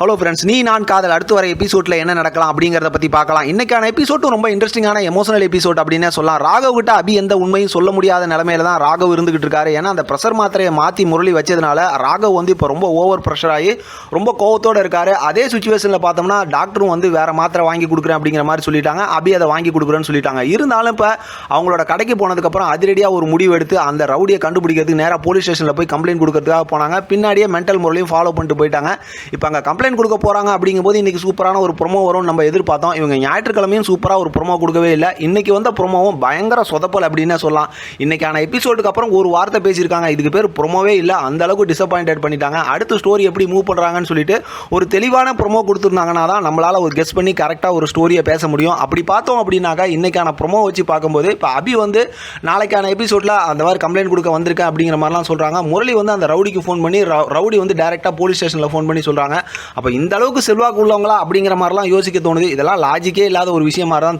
Hello friends நீ நான் காதல் அடுத்து வர எபிசோட்ல என்ன நடக்கலாம் அப்படிங்கிறத பற்றி பார்க்கலாம். இன்னைக்கான எபிசோட்டும் ரொம்ப இன்ட்ரெஸ்டிங்கான எமோஷனல் எபிசோட் அப்படின்னு சொல்லலாம். ராகவ் கிட்ட அபி எந்த உண்மையும் சொல்ல முடியாத நிலமையில தான் ராகவ் இருந்துகிட்டு இருக்காரு. ஏன்னா அந்த ப்ரெஷர் மாத்திரையை மாற்றி முரளி வச்சதுனால ராகவ் வந்து இப்போ ரொம்ப ஓவர் ப்ரெஷர் ஆகி ரொம்ப கோவத்தோட இருக்காரு. அதே சுச்சுவேஷனில் பார்த்தோம்னா டாக்டரும் வந்து வேற மாத்திரை வாங்கி கொடுக்குறேன் அப்படிங்கிற மாதிரி சொல்லிட்டாங்க. அபி அதை வாங்கி கொடுக்குறேன்னு சொல்லிட்டாங்க. இருந்தாலும் இப்போ அவங்களோட கடைக்கு போனதுக்கப்புறம் அதிரடியாக ஒரு முடிவு எடுத்து அந்த ரவுடியை கண்டுபிடிக்கிறதுக்கு நேராக போலீஸ் ஸ்டேஷனில் போய் கம்ப்ளைண்ட் கொடுக்கறதுக்காக போனாங்க. பின்னாடியே மென்டல் முறையிலையும் ஃபாலோ பண்ணிட்டு போயிட்டாங்க. இப்போ அங்கே கம்ப்ளைண்ட் கொடுக்க போகிறாங்க அப்படிங்கும்போது இன்றைக்கி சூப்பரான ஒரு ப்ரொமோ வரும் நம்ம எதிர்பார்த்தோம். இவங்க ஞாயிற்றுக்கிழமையும் சூப்பராக ஒரு ப்ரொமோ கொடுக்கவே இல்லை. இன்றைக்கி வந்த ப்ரொமோவும் பயங்கர சொதப்பல் அப்படின்னே சொல்லலாம். இன்றைக்கான எபிசோடுக்கு அப்புறம் ஒரு வார்த்தை பேசியிருக்காங்க. இதுக்கு பேர் ப்ரொமோவே இல்லை. அந்த அளவுக்கு டிசப்பாயிண்டட் பண்ணிட்டாங்க. அடுத்து ஸ்டோரி எப்படி மூவ் பண்ணுறாங்கன்னு சொல்லிட்டு ஒரு தெளிவான ப்ரொமோ கொடுத்துருந்தாங்கன்னா தான் நம்மளால் ஒரு கெஸ் பண்ணி கரெக்டாக ஒரு ஸ்டோரியை பேச முடியும். அப்படி பார்த்தோம் அப்படின்னாக்கா இன்றைக்கான ப்ரொமோ வச்சு பார்க்கும்போது இப்போ அபி வந்து நாளைக்கான எபிசோடில் அந்த மாதிரி கம்ப்ளைண்ட் கொடுக்க வந்திருக்கேன் அப்படிங்கிற மாதிரிலாம் சொல்கிறாங்க முரளி வந்து அந்த ரவுடிக்கு ஃபோன் பண்ணி ரவு- ரவுடி வந்து டேரெக்டாக போலீஸ் ஸ்டேஷனில் ஃபோன் பண்ணி சொல்கிறாங்க அப்போ இந்த அளவுக்கு செல்வாக்கு உள்ளவங்களா அப்படிங்கிற மாதிரிலாம் யோசிக்க தோணுது. இதெல்லாம் லாஜிக்கே இல்லாத ஒரு விஷயமா தான்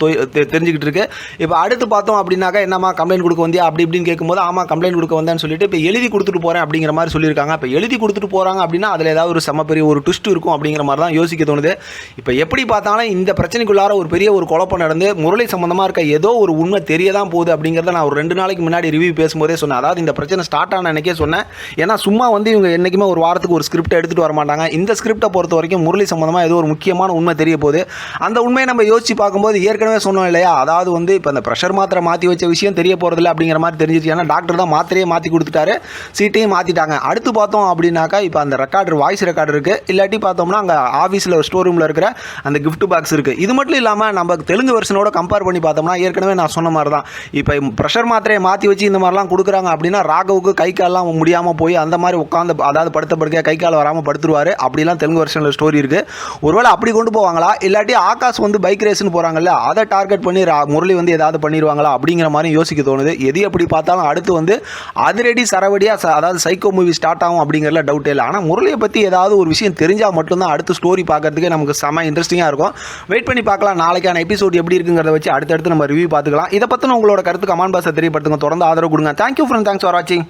தெரிஞ்சுக்கிட்டு இருக்கு. இப்போ அடுத்து பார்த்தோம் அப்படின்னாக்கா என்னம்மா கம்ப்ளைண்ட் கொடுக்க வந்தியா? அப்படி இப்படின்னு கேட்கும்போது ஆமாம் கம்ப்ளைண்ட் கொடுக்க வந்தேன்னு சொல்லிட்டு இப்போ எழுதி கொடுத்துட்டு போகிறேன் அப்படிங்கிற மாதிரி சொல்லியிருக்காங்க. இப்போ எழுதி கொடுத்துட்டு போகிறாங்க அப்படின்னா அதில் ஏதாவது ஒரு செம்ம பெரிய ஒரு ட்விஸ்ட் இருக்கும் அப்படிங்கிற மாதிரி தான் யோசிக்க தோணுது. இப்போ எப்படி பார்த்தாலும் இந்த பிரச்சனைக்குள்ளார ஒரு பெரிய ஒரு குழப்பம் நடந்து முரளி சம்மந்தமாக இருக்க ஏதோ ஒரு உண்மை தெரிய தான் போகுது அப்படிங்கிறத நான் ஒரு ரெண்டு நாளைக்கு முன்னாடி ரிவ்யூ பேசும்போதே சொன்னேன். அதாவது இந்த பிரச்சனை ஸ்டார்ட் ஆன அன்றைக்கே சொன்னேன். ஏன்னா சும்மா வந்து இவங்க என்றைக்குமே ஒரு வாரத்துக்கு ஒரு ஸ்கிரிப்ட் எடுத்துகிட்டு வர மாட்டாங்க. இந்த ஸ்கிரிப்டை பொறுத்த வரைக்கும் முரளி சம்மந்தமாக ஏதோ ஒரு முக்கியமான உண்மை தெரிய போகுது. அந்த உண்மையை நம்ம யோசிச்சு பார்க்கும்போது ஏற்கனவே சொன்னோம் இல்லையா? அதாவது வந்து இப்போ அந்த ப்ரெஷர் மாத்திரை மாற்றி வச்ச விஷயம் தெரிய போகிறதில்ல அப்படிங்கிற மாதிரி தெரிஞ்சிருச்சு. ஏன்னா டாக்டர் தான் மாத்திரையே மாற்றி கொடுத்துட்டாரு. சீட்டையும் மாற்றிட்டாங்க அடுத்து பார்த்தோம் அப்படின்னாக்கா இப்போ அந்த ரெக்கார்டர் வாய்ஸ் ரெக்கார்டு இருக்குது இல்லாட்டி பார்த்தோம்னா அங்கே ஆஃபீஸில் ஸ்டோர் ரூமில் இருக்கிற அந்த கிஃப்ட் பாக்ஸ் இருக்குது இது மட்டும் இல்லாமல் நம்ம தெலுங்கு வெர்ஷனோட கம்பேர் பண்ணி பார்த்தோம்னா ஏற்கனவே நான் சொன்ன மாதிரி தான் இப்போ ப்ரெஷர் மாத்திரையை மாற்றி வச்சு இந்த மாதிரிலாம் கொடுக்குறாங்க அப்படின்னா ராகவுக்கு கை கால்லாம் முடியாமல் போய் அந்த மாதிரி உட்காந்து அதாவது படுத்த படுக்கையா கை கால் வராமல் படுத்துருவார். அப்படிலாம் தெலுங்கு வெர்ஷனில் ஸ்டோரி இருக்குது ஒருவேளை அப்படி கொண்டு போவாங்களா? இல்லாட்டி ஆகாஷ் வந்து பைக் ரேஸ்னு போகிறாங்கல்ல அதை டார்கெட் பண்ணி முரளி வந்து ஏதாவது பண்ணிடுவாங்களா? அப்படிங்கிற மாதிரி யோசிக்க தோணுது. எது எப்படி பார்த்தாலும் அடுத்து வந்து அதிரடி சரவடியாக அதாவது சைக்கோ மூவி ஸ்டார்ட் ஆகும் அப்படிங்கிறல டவுட் இல்லை. ஆனால் முரளியை பற்றி ஏதாவது ஒரு விஷயம் தெரிஞ்சால் மட்டும்தான் அடுத்த ஸ்டோரி பார்க்கறதுக்கே நமக்கு செம இன்ட்ரெஸ்டிங்காக இருக்கும். வெயிட் பண்ணி பார்க்கலாம். நாளைக்கான எபிசோட் எப்படி இருக்குங்கிறத வச்சு அடுத்தடுத்து நம்ம ரிவ்யூ பார்த்துக்கலாம். இதை பற்றின உங்களோட கருத்து கமெண்ட் பாக்ஸை தெரியப்படுத்துங்க. தொடர்ந்து ஆதரவு கொடுங்க. தேங்க்யூ ஃப்ரெண்ட் தேங்க்ஸ் ஃபார் வாட்சிங்